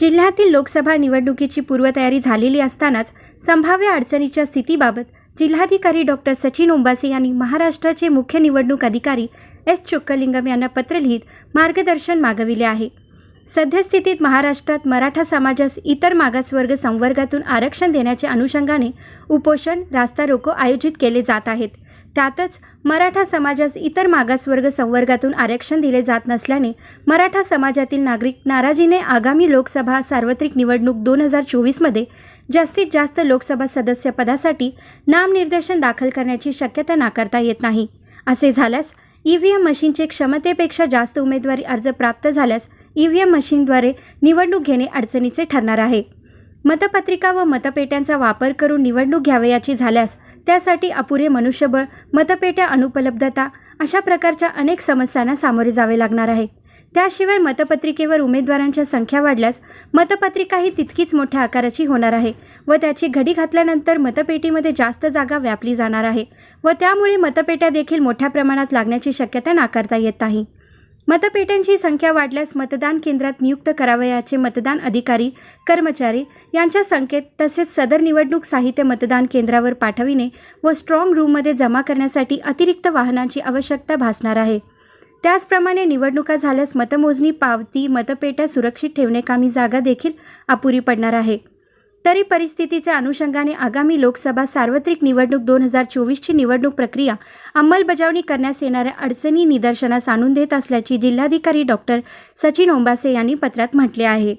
जिल्ह्यातील लोकसभा निवडणुकीची पूर्वतयारी झालेली असतानाच संभाव्य अडचणीच्या स्थितीबाबत जिल्हाधिकारी डॉक्टर सचिन ओंबासे यांनी महाराष्ट्राचे मुख्य निवडणूक अधिकारी एस चोक्कलिंगम यांना पत्र लिहित मार्गदर्शन मागविले आहे. सद्यस्थितीत महाराष्ट्रात मराठा समाजास इतर मागासवर्ग संवर्गातून आरक्षण देण्याच्या अनुषंगाने उपोषण रास्ता रोको आयोजित केले जात आहेत. त्यातच मराठा समाजास इतर मागासवर्ग संवर्गातून आरक्षण दिले जात नसल्याने मराठा समाजातील नागरिक नाराजीने आगामी लोकसभा सार्वत्रिक निवडणूक दोन हजार चोवीसमध्ये जास्तीत जास्त लोकसभा सदस्यपदासाठी नामनिर्देशन दाखल करण्याची शक्यता नाकारता येत नाही. असे झाल्यास ई व्ही एम मशीनचे क्षमतेपेक्षा जास्त उमेदवारी अर्ज प्राप्त झाल्यास ई व्ही एम मशीनद्वारे निवडणूक घेणे अडचणीचे ठरणार आहे. मतपत्रिका व मतपेट्यांचा वापर करून निवडणूक घ्यावयाची झाल्यास त्यासाठी अपुरे मनुष्यबळ मतपेट्या अनुपलब्धता अशा प्रकारच्या अनेक समस्यांना सामोरे जावे लागणार आहे. त्याशिवाय मतपत्रिकेवर उमेदवारांच्या संख्या वाढल्यास मतपत्रिका ही तितकीच मोठ्या आकाराची होणार आहे व त्याची घडी घातल्यानंतर मतपेटीमध्ये जास्त जागा व्यापली जाणार आहे व त्यामुळे मतपेट्या देखील मोठ्या प्रमाणात लागण्याची शक्यता नाकारता येत नाही. मतपेट्यांची संख्या वाढल्यास मतदान केंद्रात नियुक्त करावयाचे मतदान अधिकारी कर्मचारी यांच्या संख्येत तसेच सदर निवडणूक साहित्य मतदान केंद्रावर पाठविणे व स्ट्रॉंग रूममध्ये जमा करण्यासाठी अतिरिक्त वाहनांची आवश्यकता भासणार आहे. त्याचप्रमाणे निवडणुका झाल्यास मतमोजणी पावती मतपेट्या सुरक्षित ठेवणे कामी जागा देखील अपुरी पडणार आहे. तरी परिस्थितीच्या अनुषंगाने आगामी लोकसभा सार्वत्रिक निवडणूक दोन हजार चोवीसची निवडणूक प्रक्रिया अंमलबजावणी करण्यास येणाऱ्या अडचणी निदर्शनास आणून देत असल्याची जिल्हाधिकारी डॉक्टर सचिन ओंबासे यांनी पत्रात म्हटले आहे.